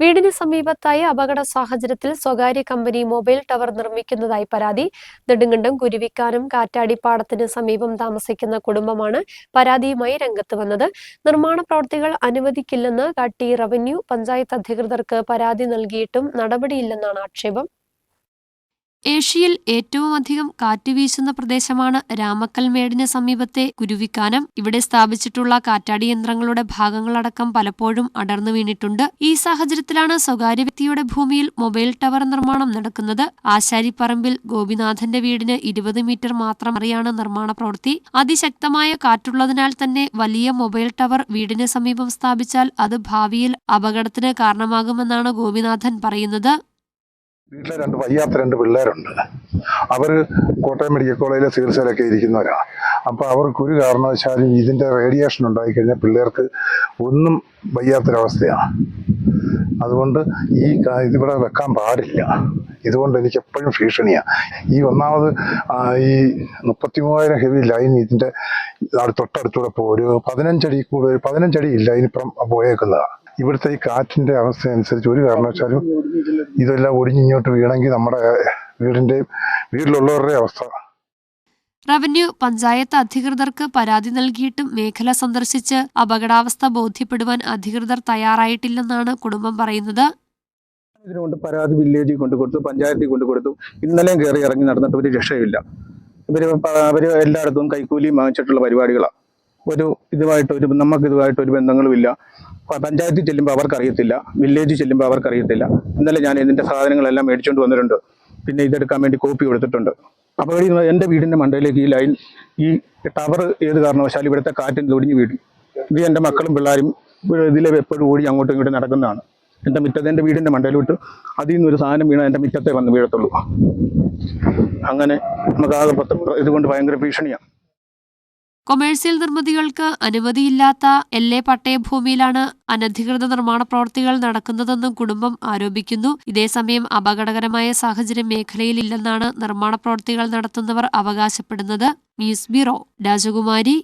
വീടിന് സമീപത്തായി അപകട സാഹചര്യത്തിൽ സ്വകാര്യ കമ്പനി മൊബൈൽ ടവർ നിർമ്മിക്കുന്നതായി പരാതി. നെടുങ്കണ്ടം കുരുവിക്കാനം കാറ്റാടിപ്പാടത്തിന് സമീപം താമസിക്കുന്ന കുടുംബമാണ് പരാതിയുമായി രംഗത്ത് വന്നത്. നിർമ്മാണ പ്രവൃത്തികൾ അനുവദിക്കില്ലെന്ന് കാട്ടി റവന്യൂ പഞ്ചായത്ത് അധികൃതർക്ക് പരാതി നൽകിയിട്ടും നടപടിയില്ലെന്നാണ് ആക്ഷേപം. ഏഷ്യയിൽ ഏറ്റവും അധികം കാറ്റ് വീശുന്ന പ്രദേശമാണ് രാമക്കൽമേടിന് സമീപത്തെ കുരുവിക്കാനം. ഇവിടെ സ്ഥാപിച്ചിട്ടുള്ള കാറ്റാടി യന്ത്രങ്ങളുടെ ഭാഗങ്ങളടക്കം പലപ്പോഴും അടർന്നു വീണിട്ടുണ്ട്. ഈ സാഹചര്യത്തിലാണ് സ്വകാര്യ വ്യക്തിയുടെ ഭൂമിയിൽ മൊബൈൽ ടവർ നിർമ്മാണം നടക്കുന്നത്. ആശാരിപ്പറമ്പിൽ ഗോപിനാഥന്റെ വീടിന് ഇരുപത് മീറ്റർ മാത്രം അറിയാണ് നിർമ്മാണ പ്രവൃത്തി. അതിശക്തമായ കാറ്റുള്ളതിനാൽ തന്നെ വലിയ മൊബൈൽ ടവർ വീടിന് സമീപം സ്ഥാപിച്ചാൽ അത് ഭാവിയിൽ അപകടത്തിന് കാരണമാകുമെന്നാണ് ഗോപിനാഥൻ പറയുന്നത്. വീട്ടിലെ രണ്ട് വയ്യാത്ത രണ്ട് പിള്ളേരുണ്ട്. അവർ കോട്ടയം മെഡിക്കൽ കോളേജിലെ ചികിത്സയിലൊക്കെ ഇരിക്കുന്നവരാണ് അപ്പോൾ അവർക്ക് ഒരു കാരണവശാലും ഇതിന്റെ റേഡിയേഷൻ ഉണ്ടായിക്കഴിഞ്ഞാൽ പിള്ളേർക്ക് ഒന്നും വയ്യാത്തൊരവസ്ഥയാണ് അതുകൊണ്ട് ഈ ഇതിവിടെ വെക്കാൻ പാടില്ല. ഇതുകൊണ്ട് എനിക്ക് എപ്പോഴും ഭീഷണിയാണ് ഈ ഒന്നാമത് ഈ മുപ്പത്തി മൂവായിരം ഹെവി ലൈൻ ഇതിന്റെ തൊട്ടടുത്തൂടെ പോകും ഒരു പതിനഞ്ചടി കൂടുതൽ പതിനഞ്ചടി ഇല്ല ഇനിപ്പുറം പോയേക്കുന്നതാണ് ഇവിടുത്തെ ഈ കാറ്റിന്റെ അവസ്ഥ അനുസരിച്ച് ഒരു കാരണവശാലും ഇതെല്ലാം ഒടിഞ്ഞിങ്ങോട്ട് വീണെങ്കിൽ നമ്മുടെ വീടിന്റെയും വീട്ടിലുള്ളവരുടെ അവസ്ഥ. റവന്യൂ പഞ്ചായത്ത് അധികൃതർക്ക് പരാതി നൽകിയിട്ടും മേഖല സന്ദർശിച്ച് അപകടാവസ്ഥ ബോധ്യപ്പെടുവാൻ അധികൃതർ തയ്യാറായിട്ടില്ലെന്നാണ് കുടുംബം പറയുന്നത്. ഇതിനുകൊണ്ട് പരാതി വില്ലേജിൽ കൊണ്ടു കൊടുത്തു പഞ്ചായത്തിൽ കൊണ്ടു കൊടുത്തു. ഇന്നലെയും കയറി ഇറങ്ങി നടന്നിട്ട് ഒരു രക്ഷയില്ല ഇവർ അവർ എല്ലായിടത്തും കൈക്കൂലിയും വാങ്ങിച്ചിട്ടുള്ള പരിപാടികളാണ് ഒരു ഇതുമായിട്ട് ഒരു നമുക്ക് ഇതുമായിട്ട് ഒരു ബന്ധങ്ങളുമില്ല. പഞ്ചായത്തിൽ ചെല്ലുമ്പോൾ അവർക്കറിയത്തില്ല. വില്ലേജിൽ ചെല്ലുമ്പോൾ അവർക്കറിയത്തില്ല. ഇന്നലെ ഞാൻ ഇതിന്റെ സാധനങ്ങളെല്ലാം മേടിച്ചുകൊണ്ട് വന്നിട്ടുണ്ട്. പിന്നെ ഇതെടുക്കാൻ വേണ്ടി കോപ്പി കൊടുത്തിട്ടുണ്ട്. അപ്പോൾ എന്റെ വീടിന്റെ മണ്ടയിലേക്ക് ഈ ലൈൻ ഈ ടവർ ഏത് കാരണവശാലും ഇവിടുത്തെ കാറ്റിന് ഒടിഞ്ഞു വീഴും. ഇത് എന്റെ മക്കളും പിള്ളേരും ഇതിലെ എപ്പോഴും ഓടി അങ്ങോട്ടും ഇങ്ങോട്ടും നടക്കുന്നതാണ്. എന്റെ മുറ്റത്ത് എന്റെ വീടിന്റെ മണ്ടയിലോട്ട് അതിൽ നിന്ന് ഒരു സാധനം വീണാൽ എന്റെ മുറ്റത്തെ വന്ന് വീഴത്തുള്ളൂ. അങ്ങനെ നമുക്ക് പത്ത് ഇതുകൊണ്ട് ഭയങ്കര ഭീഷണിയാണ് കൊമേഴ്സ്യൽ നിർമ്മിതികൾക്ക് അനുമതിയില്ലാത്ത എൽ എ പട്ടയഭൂമിയിലാണ് അനധികൃത നിർമ്മാണ പ്രവൃത്തികൾ നടക്കുന്നതെന്നും കുടുംബം ആരോപിക്കുന്നു. ഇതേസമയം അപകടകരമായ സാഹചര്യം മേഖലയിലില്ലെന്നാണ് നിർമ്മാണ പ്രവൃത്തികൾ നടത്തുന്നവർ അവകാശപ്പെടുന്നത്. ന്യൂസ് ബ്യൂറോ രാജകുമാരി